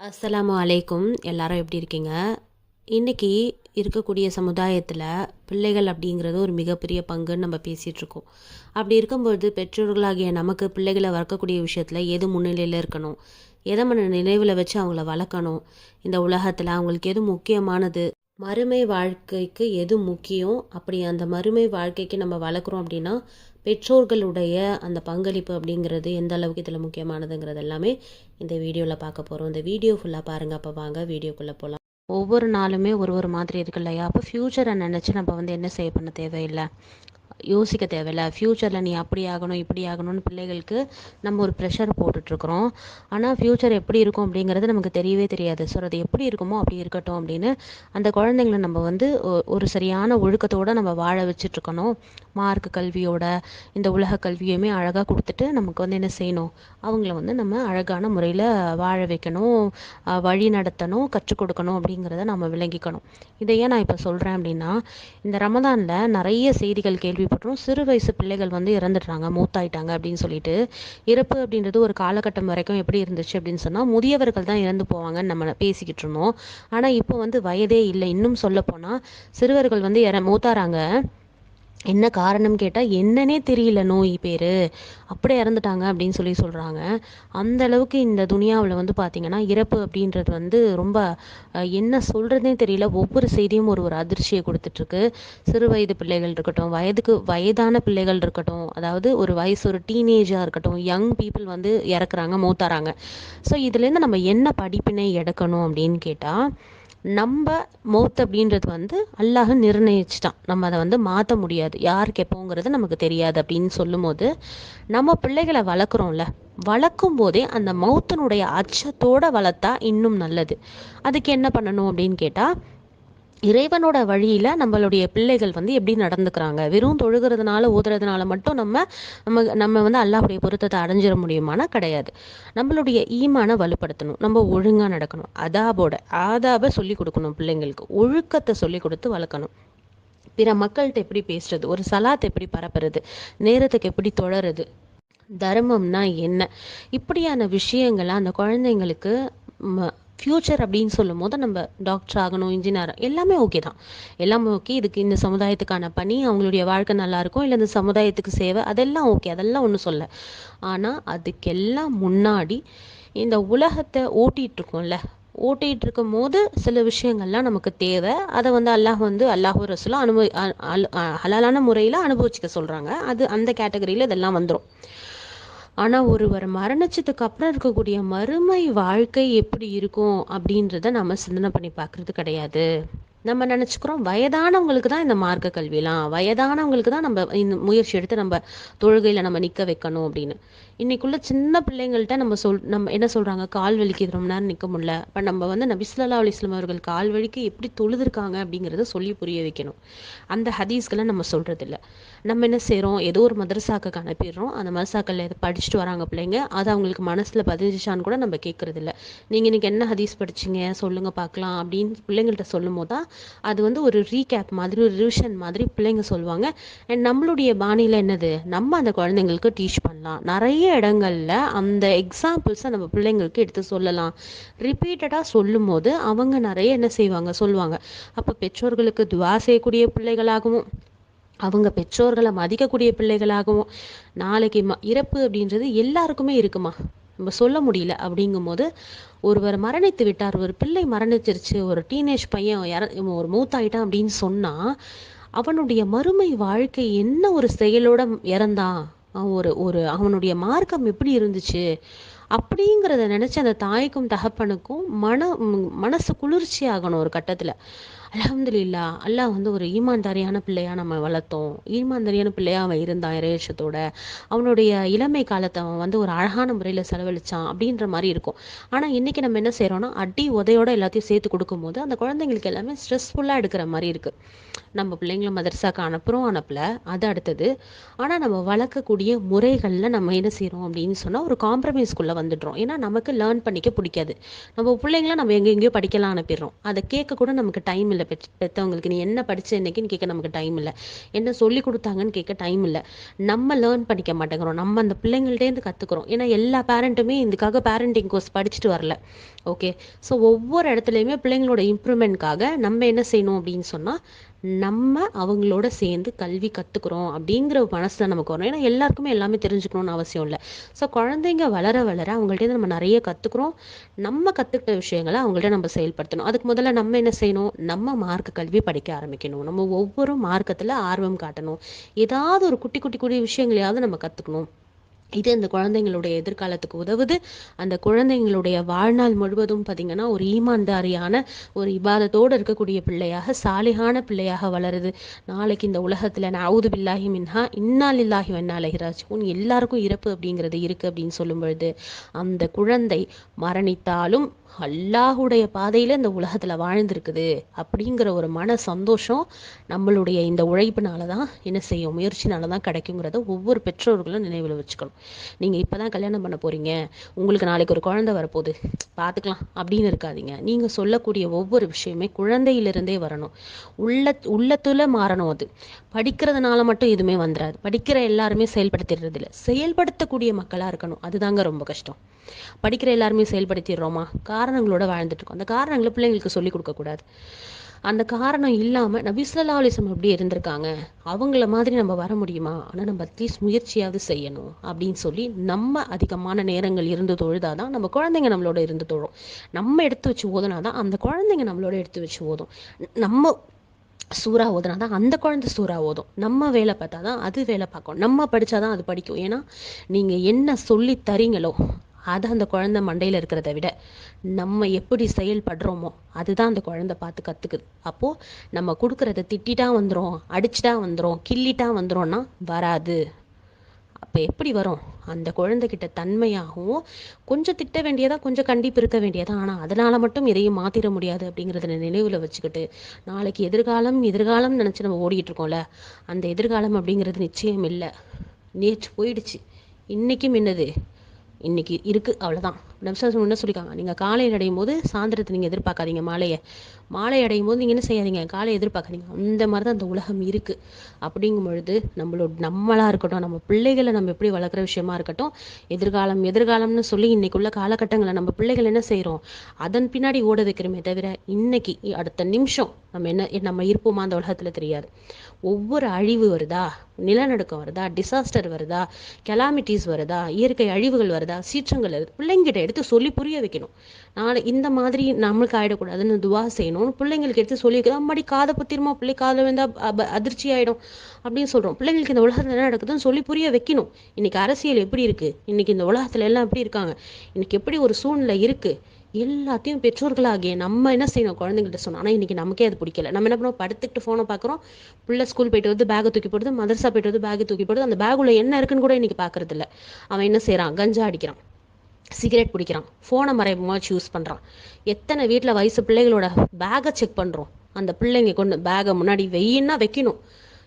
அஸ்ஸலாமு அலைக்கும். எல்லாரும் எப்படி இருக்கீங்க? இன்றைக்கி இருக்கக்கூடிய சமுதாயத்தில் பிள்ளைகள் அப்படிங்கிறது ஒரு மிகப்பெரிய பங்குன்னு நம்ம பேசிகிட்ருக்கோம் அப்படி இருக்கும்பொழுது பெற்றோர்களாகிய நமக்கு பிள்ளைகளை வளர்க்கக்கூடிய விஷயத்தில் எது முன்னிலையில் இருக்கணும்? எதை நம்ம நினைவில் வச்சு அவங்கள வளர்க்கணும்? இந்த உலகத்தில் அவங்களுக்கு எது முக்கியமானது? மறுமை வாழ்க்கைக்கு எது முக்கியம் அப்படி அந்த மறுமை வாழ்க்கைக்கு நம்ம வளர்க்குறோம் அப்படின்னா பெற்றோர்களுடைய அந்த பங்களிப்பு அப்படிங்கிறது எந்த அளவுக்கு இதில் முக்கியமானதுங்கிறது எல்லாமே இந்த வீடியோவில் பார்க்க போகிறோம் இந்த வீடியோ ஃபுல்லாக பாருங்கள் அப்போ வாங்க வீடியோக்குள்ளே போகலாம் ஒவ்வொரு நாளுமே ஒரு ஒரு மாதிரி இருக்கு இல்லையா? அப்போ ஃப்யூச்சரை நினச்சி நம்ம வந்து என்ன செய்ய பண்ண தேவையில்லை? யோசிக்க தேவையில்ல. ஃப்யூச்சரில் நீ அப்படி ஆகணும் இப்படி ஆகணும்னு பிள்ளைகளுக்கு நம்ம ஒரு ப்ரெஷர் போட்டுட்ருக்குறோம் ஆனால் ஃப்யூச்சர் எப்படி இருக்கும் அப்படிங்கிறது நமக்கு தெரியவே தெரியாது. ஸோ அது எப்படி இருக்குமோ அப்படி இருக்கட்டும் அப்படின்னு அந்த குழந்தைங்கள நம்ம வந்து ஒ- ஒரு சரியான ஒழுக்கத்தோடு நம்ம வாழ வச்சுட்ருக்கணும் மார்க் கல்வியோட இந்த உலக கல்வியுமே அழகாக கொடுத்துட்டு நமக்கு வந்து என்ன செய்யணும்? அவங்கள வந்து நம்ம அழகான முறையில் வாழ வைக்கணும் வழி நடத்தணும் கற்றுக் கொடுக்கணும் அப்படிங்கிறத நம்ம விளங்கிக்கணும். இதை ஏன் நான் இப்போ சொல்கிறேன் அப்படின்னா இந்த ரமதானில் நிறைய செய்திகள் கேள்விப்பட்டோம் சிறு வயசு பிள்ளைகள் வந்து இறந்துடுறாங்க மூத்தாயிட்டாங்க அப்படின்னு சொல்லிட்டு. இறப்பு அப்படின்றது ஒரு காலகட்டம் வரைக்கும் எப்படி இருந்துச்சு அப்படின்னு சொன்னால் முதியவர்கள் தான் இறந்து போவாங்கன்னு நம்ம பேசிக்கிட்டு இருந்தோம். ஆனால் இப்போ வந்து வயதே இல்லை. இன்னும் சொல்லப்போனால் சிறுவர்கள் வந்து இற மூத்தாராங்க என்ன காரணம் கேட்டால் என்னன்னே தெரியல நோய் பேர். அப்படியே இறந்துட்டாங்க அப்படின்னு சொல்லி சொல்கிறாங்க அந்த அளவுக்கு இந்த துனியாவில் வந்து பார்த்திங்கன்னா இறப்பு அப்படின்றது வந்து ரொம்ப என்ன சொல்கிறதே தெரியல. ஒவ்வொரு செய்தியும் ஒரு ஒரு அதிர்ச்சியை கொடுத்துட்ருக்கு. சிறு வயது பிள்ளைகள் இருக்கட்டும் வயதுக்கு வயதான பிள்ளைகள் இருக்கட்டும் அதாவது ஒரு வயசு ஒரு டீனேஜாக இருக்கட்டும் யங் பீப்புள் வந்து இறக்குறாங்க மூத்தாராங்க ஸோ இதுலேருந்து நம்ம என்ன படிப்பினை எடுக்கணும் அப்படின்னு கேட்டால் நம்ம மௌத் அப்படின்றது வந்து அல்லாஹ் நிர்ணயிச்சிட்டான். நம்ம அதை வந்து மாற்ற முடியாது. யாருக்கு எப்போங்கிறது நமக்கு தெரியாது அப்படின்னு சொல்லும்போது நம்ம பிள்ளைகளை வளர்க்குறோம்ல வளர்க்கும் போதே அந்த மௌத்தினுடைய அச்சத்தோட வளர்த்தா இன்னும் நல்லது. அதுக்கு என்ன பண்ணணும் அப்படின்னு கேட்டால் இறைவனோட வழியில் நம்மளுடைய பிள்ளைகள் வந்து எப்படி நடந்துக்கிறாங்க? வெறும் தொழுகிறதுனால ஊதுறதுனால மட்டும் நம்ம நம்ம நம்ம வந்து அல்லாஹுடைய பொருத்தத்தை அடைஞ்சிட முடியுமானா கிடையாது. நம்மளுடைய ஈமானை வலுப்படுத்தணும். நம்ம ஒழுங்காக நடக்கணும். அதாபோட ஆதாபை சொல்லி கொடுக்கணும் பிள்ளைங்களுக்கு. ஒழுக்கத்தை சொல்லி கொடுத்து வளர்க்கணும். பிற மக்கள்கிட்ட எப்படி பேசுறது? ஒரு சலாத்தை எப்படி பரப்புறது? நேரத்துக்கு எப்படி தொடருது? தர்மம்னா என்ன? இப்படியான விஷயங்களை அந்த குழந்தைங்களுக்கு ஃப்யூச்சர் அப்படின்னு சொல்லும் போது நம்ம டாக்டர் ஆகணும் இன்ஜினியர் எல்லாமே ஓகே தான். எல்லாமே ஓகே இதுக்கு இந்த சமுதாயத்துக்கான பணி அவங்களுடைய வாழ்க்கை நல்லாயிருக்கும் இல்லை இந்த சமுதாயத்துக்கு சேவை அதெல்லாம் ஓகே அதெல்லாம் ஒன்றும் சொல்ல. ஆனால் அதுக்கெல்லாம் முன்னாடி இந்த உலகத்தை ஓட்டிகிட்டு இருக்கோம்ல. ஓட்டிகிட்டு இருக்கும் போது சில விஷயங்கள்லாம் நமக்கு தேவை. அதை வந்து அல்லாஹ் வந்து அல்லாஹூ ரசூலும் அனுபவி அ- ஹலாலான முறையில் அனுபவிச்சுக்க சொல்கிறாங்க அது அந்த கேட்டகரியில் இதெல்லாம் வந்துடும் ஆனால் ஒருவர் மரணிச்சதுக்கு அப்புறம் இருக்கக்கூடிய மறுமை வாழ்க்கை எப்படி இருக்கும் அப்படின்றத நம்ம சிந்தனை பண்ணி பார்க்கறது கிடையாது. நம்ம நினச்சிக்கிறோம் வயதானவங்களுக்கு தான் இந்த மார்க்க கல்விலாம் வயதானவங்களுக்கு தான் நம்ம இந்த முயற்சி எடுத்து நம்ம தொழுகையில் நம்ம நிற்க வைக்கணும் அப்படின்னு. இன்றைக்குள்ள சின்ன பிள்ளைங்கள்ட்ட நம்ம சொல் நம்ம என்ன சொல்கிறாங்க கால் வலிக்கு ரொம்ப நேரம் நிற்க முடியல. இப்போ நம்ம வந்து நபி ஸல்லல்லாஹு அலைஹி அவர்கள் கால் வலிக்கு எப்படி தொழுதுருக்காங்க அப்படிங்கிறத சொல்லி புரிய வைக்கணும். அந்த ஹதீஸ்களை நம்ம சொல்கிறதில்ல நம்ம என்ன செய்கிறோம் ஏதோ ஒரு மதரசாக்கு அனுப்பிடுறோம். அந்த மதரசாக்களில் இதை படிச்சுட்டு வராங்க பிள்ளைங்க. அது அவங்களுக்கு மனசில் பதிஞ்சிச்சான்னு கூட நம்ம கேட்குறதில்ல நீங்கள் இன்னைக்கு என்ன ஹதீஸ் படிச்சீங்க? சொல்லுங்கள் பார்க்கலாம் அப்படின்னு பிள்ளைங்கள்ட்ட சொல்லும் போது தான் அது வந்து ஒரு ரீகேப் மாதிரி ஒரு ரிவிஷன் மாதிரி பிள்ளைங்க சொல்லுவாங்க. அண்ட் நம்மளுடைய பாணியில் என்னது? நம்ம அந்த குழந்தைங்களுக்கு டீச் பண்ணலாம். நிறைய இடங்கள்ல அந்த எக்ஸாம்பிள்ஸை நம்ம பிள்ளைங்களுக்கு எடுத்து சொல்லலாம். ரிப்பீட்டடாக சொல்லும் போது அவங்க நிறைய என்ன செய்வாங்க? சொல்லுவாங்க. அப்போ பெற்றோர்களுக்கு துவா செய்யக்கூடிய பிள்ளைகளாகவும் அவங்க பெற்றோர்களை மதிக்கக்கூடிய பிள்ளைகளாகவும் நாளைக்கு ம இறப்பு அப்படின்றது எல்லாருக்குமே இருக்குமா? நம்ம சொல்ல முடியல. அப்படிங்கும்போது ஒருவர் மரணித்து விட்டார் ஒரு பிள்ளை மரணிச்சிருச்சு ஒரு டீனேஜ் பையன் இற ஒரு மூத்தாயிட்டான் அப்படின்னு சொன்னால் அவனுடைய மறுமை வாழ்க்கை என்ன ஒரு செயலோட இறந்தான்? ஒரு ஒரு அவனுடைய மார்க்கம் எப்படி இருந்துச்சு? அப்படிங்கிறத நினச்சி அந்த தாய்க்கும் தகப்பனுக்கும் மன மனசு குளிர்ச்சி ஆகணும் ஒரு கட்டத்தில். அலமதுல்லா அல்லாஹ் வந்து ஒரு ஈமான்தாரியான பிள்ளையா நம்ம வளர்த்தோம். ஈமான்தாரியான பிள்ளையா அவன் இருந்தான் இறையச்சத்தோட அவனுடைய இளமை காலத்தை அவன் வந்து ஒரு அழகான முறையில் செலவழிச்சான் அப்படின்ற மாதிரி இருக்கும். ஆனால் இன்னைக்கு நம்ம என்ன செய்கிறோம்னா அடி உதையோட எல்லாத்தையும் சேர்த்து கொடுக்கும்போது அந்த குழந்தைங்களுக்கு எல்லாமே ஸ்ட்ரெஸ்ஃபுல்லாக எடுக்கிற மாதிரி இருக்குது நம்ம பிள்ளைங்களை மதரசாக்கு அனுப்புறோம் அனுப்பல. அது அடுத்தது. ஆனால் நம்ம வளர்க்கக்கூடிய முறைகளில் நம்ம என்ன செய்கிறோம் அப்படின்னு சொன்னால் ஒரு காம்ப்ரமைஸ்குள்ளே வந்துடுறோம். ஏன்னா நமக்கு லேர்ன் பண்ணிக்க பிடிக்காது. நம்ம பிள்ளைங்கள நம்ம எங்க எங்கேயோ படிக்கலாம் அனுப்பிடுறோம். அதை கேட்க கூட நமக்கு டைம் இல்லை. பெற்ற பெற்றவங்களுக்கு நீ என்ன படிச்ச இன்னைக்குன்னு கேட்க நமக்கு டைம் இல்லை. என்ன சொல்லி கொடுத்தாங்கன்னு கேட்க டைம் இல்லை. நம்ம லேர்ன் பண்ணிக்க மாட்டேங்கிறோம். நம்ம அந்த பிள்ளைங்கள்ட்டேருந்து கற்றுக்குறோம் ஏன்னா எல்லா பேரண்ட்டுமே இதுக்காக பேரண்டிங் கோர்ஸ் படிச்சுட்டு வரல. ஓகே ஸோ ஒவ்வொரு இடத்துலையுமே பிள்ளைங்களோட இம்ப்ரூவ்மெண்ட்காக நம்ம என்ன செய்யணும் அப்படின்னு சொன்னால் நம்ம அவங்களோட சேர்ந்து கல்வி கற்றுக்குறோம் அப்படிங்கிற மனசில் நமக்கு வரும் ஏன்னா எல்லாருக்குமே எல்லாமே தெரிஞ்சுக்கணும்னு அவசியம் இல்லை. ஸோ குழந்தைங்க வளர வளர அவங்கள்ட்ட நம்ம நிறைய கற்றுக்குறோம் நம்ம கற்றுக்கிட்ட விஷயங்களை அவங்கள்ட்ட நம்ம செயல்படுத்தணும். அதுக்கு முதல்ல நம்ம என்ன செய்யணும்? நம்ம மார்க் கல்வி படிக்க ஆரம்பிக்கணும். நம்ம ஒவ்வொரு மார்க்கத்தில் ஆர்வம் காட்டணும். ஏதாவது ஒரு குட்டி குட்டி குட்டி விஷயங்களையாவது நம்ம கற்றுக்கணும் இது அந்த குழந்தைங்களுடைய எதிர்காலத்துக்கு உதவுது. அந்த குழந்தைங்களுடைய வாழ்நாள் முழுவதும் பார்த்திங்கன்னா ஒரு ஈமான்தாரியான ஒரு இபாதத்தோடு இருக்கக்கூடிய பிள்ளையாக சாலிகான பிள்ளையாக வளருது. நாளைக்கு இந்த உலகத்தில் நவுது பில்லாஹி மின்ஹா இன்னால் இல்லாஹி வன்னாலஹிராஜூன் எல்லாருக்கும் இறப்பு அப்படிங்கிறது இருக்குது அப்படின்னு சொல்லும் பொழுது அந்த குழந்தை மரணித்தாலும் அல்லாஹுடைய பாதையில் இந்த உலகத்தில் வாழ்ந்திருக்குது அப்படிங்கிற ஒரு மன சந்தோஷம் நம்மளுடைய இந்த உழைப்பினால தான் என்ன செய்யும் முயற்சினால தான் கிடைக்குங்கிறத ஒவ்வொரு பெற்றோர்களும் நினைவில் வச்சுக்கணும். நீங்கள் இப்போ தான் கல்யாணம் பண்ண போகிறீங்க உங்களுக்கு நாளைக்கு ஒரு குழந்தை வரப்போகுது பார்த்துக்கலாம் அப்படின்னு இருக்காதீங்க. நீங்கள் சொல்லக்கூடிய ஒவ்வொரு விஷயமே குழந்தையிலிருந்தே வரணும். உள்ள உள்ளத்துல மாறணும் அது. படிக்கிறதுனால மட்டும் எதுவுமே வந்துடாது படிக்கிற எல்லாருமே செயல்படுத்திடுறது இல்லை செயல்படுத்தக்கூடிய மக்களாக இருக்கணும். அதுதாங்க ரொம்ப கஷ்டம். படிக்கிற எல்லாருமே செயல்படுத்திடுறோமா? காரணங்களோட வாழ்ந்துட்டு இருக்கோம். அந்த காரணங்களை பிள்ளைங்களுக்கு சொல்லிக் கொடுக்கக்கூடாது. அந்த காரணம் இல்லாமல் நபிசல்லா அலிஸ்லம் எப்படி இருந்திருக்காங்க? அவங்கள மாதிரி நம்ம வர முடியுமா? ஆனால் நம்ம அட்லீஸ்ட் முயற்சியாவது செய்யணும் அப்படின்னு சொல்லி நம்ம அதிகமான நேரங்கள் இருந்து தொழுதாதான் நம்ம குழந்தைங்க நம்மளோட இருந்து தொழும். நம்ம எடுத்து வச்சு ஓதுனா தான் அந்த குழந்தைங்க நம்மளோட எடுத்து வச்சு ஓதும். நம்ம சூறா ஓதுனா தான் அந்த குழந்தை சூறா ஓதும். நம்ம வேலை பார்த்தா தான் அது வேலை பார்க்கும். நம்ம படித்தாதான் அது படிக்கும். ஏன்னா நீங்கள் என்ன சொல்லி தரீங்களோ அது அந்த குழந்தை மண்டையில் இருக்கிறத விட நம்ம எப்படி செயல்படுறோமோ அதுதான் அந்த குழந்தை பார்த்து கற்றுக்குது அப்போது நம்ம கொடுக்குறத திட்டிட்டா வந்துடும் அடிச்சிட்டா வந்துடும் கிள்ளிட்டா வந்துடும்னா வராது. அப்போ எப்படி வரும்? அந்த குழந்தைகிட்ட தன்மையாகவும் கொஞ்சம் திட்ட வேண்டியதாக கொஞ்சம் கண்டிப்பு இருக்க வேண்டியதாக ஆனால் அதனால் மட்டும் எதையும் மாற்றிட முடியாது அப்படிங்கிறத நினைவில் வச்சுக்கிட்டு நாளைக்கு எதிர்காலம் எதிர்காலம் நினச்சி நம்ம ஓடிட்டு இருக்கோம்ல அந்த எதிர்காலம் அப்படிங்கிறது நிச்சயம் இல்லை. நேற்று போயிடுச்சு. இன்றைக்கும் என்னது? இன்னைக்கு இருக்குது அவ்வளோதான் நம்சாசம் என்ன சொல்லியிருக்காங்க நீங்கள் காலையில் அடையும் போது சாயந்தரத்தை நீங்கள் எதிர்பார்க்காதீங்க மாலையை. மாலை அடையும் போது நீங்கள் என்ன செய்யாதீங்க? காலை எதிர்பார்க்காதீங்க. அந்த மாதிரி தான் அந்த உலகம் இருக்குது அப்படிங்கும் பொழுது நம்மளோட நம்மளாக இருக்கட்டும் நம்ம பிள்ளைகளை நம்ம எப்படி வளர்க்குற விஷயமா இருக்கட்டும் எதிர்காலம் எதிர்காலம்னு சொல்லி இன்னைக்குள்ள காலகட்டங்களை நம்ம பிள்ளைகள் என்ன செய்கிறோம் அதன் பின்னாடி ஓட வைக்கிறோமே தவிர இன்னைக்கு அடுத்த நிமிஷம் நம்ம என்ன நம்ம இருப்போமா அந்த உலகத்தில் தெரியாது. ஒவ்வொரு அழிவு வருதா? நிலநடுக்கம் வருதா? டிசாஸ்டர் வருதா? கெலாமிட்டிஸ் வருதா? இயற்கை அழிவுகள் வருதா? சீற்றங்கள் வருது? பிள்ளைங்கிட்ட எடுத்து சொல்லி புரிய வைக்கணும். நாளை இந்த மாதிரி நம்மளுக்கு ஆகிடக்கூடாதுன்னு துவா செய்யணும். பிள்ளைங்களுக்கு எடுத்து சொல்லி அம்மாடி காதை பத்திரமா பிள்ளை காதில் வந்தால் அதிர்ச்சி ஆகிடும் அப்படின்னு சொல்கிறோம் பிள்ளைங்களுக்கு இந்த உலகத்தில் என்ன நடக்குதுன்னு சொல்லி புரிய வைக்கணும். இன்னைக்கு அரசியல் எப்படி இருக்குது இன்னைக்கு இந்த உலகத்தில் எல்லாம் எப்படி இருக்காங்க? இன்னைக்கு எப்படி ஒரு சூழ்நிலை இருக்குது எல்லாத்தையும் பெற்றோர்களாகிய நம்ம என்ன செய்யணும்? குழந்தைங்கள்ட்ட சொன்னோம் ஆனால் இன்றைக்கி நமக்கே அது பிடிக்கல. நம்ம என்ன பண்ணுவோம் படுத்துக்கிட்டு ஃபோனை பார்க்குறோம். பிள்ளை ஸ்கூல் போயிட்டு வந்து பேக்கை தூக்கி போடுது மதரசா போயிட்டு வந்து பேக்கை தூக்கி போடுது. அந்த பேக்குள்ளே என்ன இருக்குன்னு கூட இன்றைக்கி பார்க்குறதில்ல. அவன் என்ன செய்கிறான் கஞ்சா அடிக்கிறான். சிகரெட் பிடிக்கிறான் ஃபோனை மறைமுகமாக யூஸ் பண்ணுறான் எத்தனை வீட்டில் வயசு பிள்ளைகளோட பேகை செக் பண்ணுறோம் அந்த பிள்ளைங்க கொண்டு பேகை முன்னாடி வெயின்னா வைக்கணும்.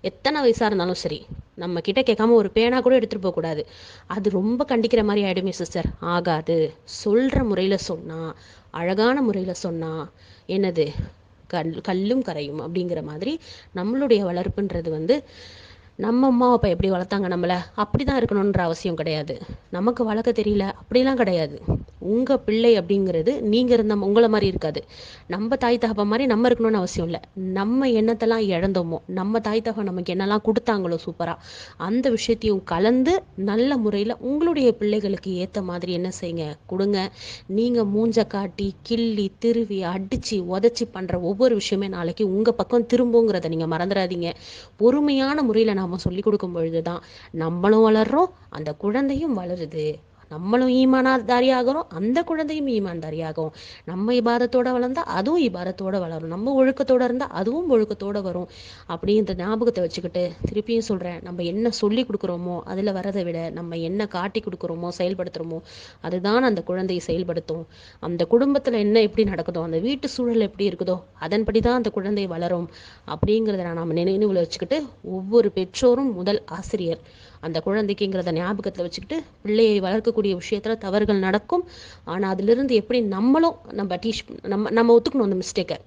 எத்தனை வயசாக இருந்தாலும் சரி நம்ம கிட்ட கேட்காம ஒரு பேனா கூட எடுத்துகிட்டு போகக்கூடாது அது ரொம்ப கண்டிக்கிற மாதிரி ஆகிடுமே சிஸ்டர் ஆகாது. சொல்கிற முறையில் சொன்னால் அழகான முறையில் சொன்னால் என்னது? கல் கல்லும் கரையும் அப்படிங்கிற மாதிரி நம்மளுடைய வளர்ப்புன்றது வந்து நம்ம அம்மா அப்பா எப்படி வளர்த்தாங்க நம்மளை? அப்படி தான் இருக்கணுன்ற அவசியம் கிடையாது. நமக்கு வளர்க்க தெரியல. அப்படிலாம் கிடையாது. உங்கள் பிள்ளை அப்படிங்கிறது நீங்கள் இருந்த உங்களை மாதிரி இருக்காது. நம்ம தாய் தகப்ப மாதிரி நம்ம இருக்கணும்னு அவசியம் இல்லை. நம்ம என்னத்தெல்லாம் இழந்தோமோ நம்ம தாய் தகப்ப நமக்கு என்னெல்லாம் கொடுத்தாங்களோ சூப்பராக அந்த விஷயத்தையும் கலந்து நல்ல முறையில் உங்களுடைய பிள்ளைகளுக்கு ஏற்ற மாதிரி என்ன செய்யுங்க? கொடுங்க. நீங்கள் மூஞ்ச காட்டி கிள்ளி திருவி அடித்து உதச்சி பண்ணுற ஒவ்வொரு விஷயமே நாளைக்கு உங்கள் பக்கம் திரும்புங்கிறத நீங்கள் மறந்துடாதீங்க. பொறுமையான முறையில் நாம் சொல்லிக் கொடுக்கும் பொழுது தான் நம்மளும் வளர்றோம் அந்த குழந்தையும் வளருது. நம்மளும் ஈமானாதாரி ஆகிறோம் அந்த குழந்தையும் ஈமான்தாரி ஆகும் நம்ம இபாதத்தோட வளர்ந்தா அதுவும் இபாதத்தோட வளரும். நம்ம ஒழுக்கத்தோட இருந்தால் அதுவும் ஒழுக்கத்தோட வரும். அப்படின்ற ஞாபகத்தை வச்சுக்கிட்டு திருப்பியும் சொல்கிறேன் நம்ம என்ன சொல்லி கொடுக்குறோமோ அதில் வரதை விட நம்ம என்ன காட்டி கொடுக்குறோமோ செயல்படுத்துகிறோமோ அதுதான் அந்த குழந்தையை செயல்படுத்தும். அந்த குடும்பத்தில் என்ன எப்படி நடக்குதோ அந்த வீட்டு சூழல் எப்படி இருக்குதோ அதன்படி தான் அந்த குழந்தை வளரும். அப்படிங்கிறத நம்ம நினைவில் வச்சுக்கிட்டு ஒவ்வொரு பெற்றோரும் முதல் ஆசிரியர். அந்த குழந்தைக்குங்கிறத ஞாபகத்தில் வச்சுக்கிட்டு பிள்ளையை வளர்க்கக்கூடிய விஷயத்தில் தவறுகள் நடக்கும். ஆனால் அதிலிருந்து எப்படி நம்மளும் நம்ம டீச் நம்ம நம்ம ஒத்துக்கணும் அந்த மிஸ்டேக்கை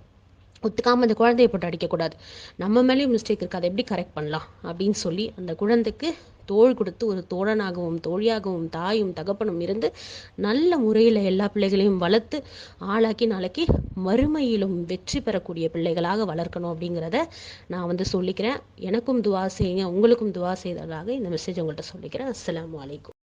ஒத்துக்காமல் அந்த குழந்தைய போட்டு அடிக்கக்கூடாது. நம்ம மேலேயும் மிஸ்டேக் இருக்குது அதை எப்படி கரெக்ட் பண்ணலாம்? அப்படின்னு சொல்லி அந்த குழந்தைக்கு தோள் கொடுத்து ஒரு தோழனாகவும் தோழியாகவும் தாயும் தகப்பனும் இருந்து நல்ல முறையில் எல்லா பிள்ளைகளையும் வளர்த்து ஆளாக்கி நாளைக்கு மறுமையிலும் வெற்றி பெறக்கூடிய பிள்ளைகளாக வளர்க்கணும் அப்படிங்கிறத நான் வந்து சொல்லிக்கிறேன். எனக்கும் துவா செய்யுங்க உங்களுக்கும் துவா செய்ததாக இந்த மெசேஜ் உங்கள்கிட்ட சொல்லிக்கிறேன். அஸ்லாம் வலைக்கும்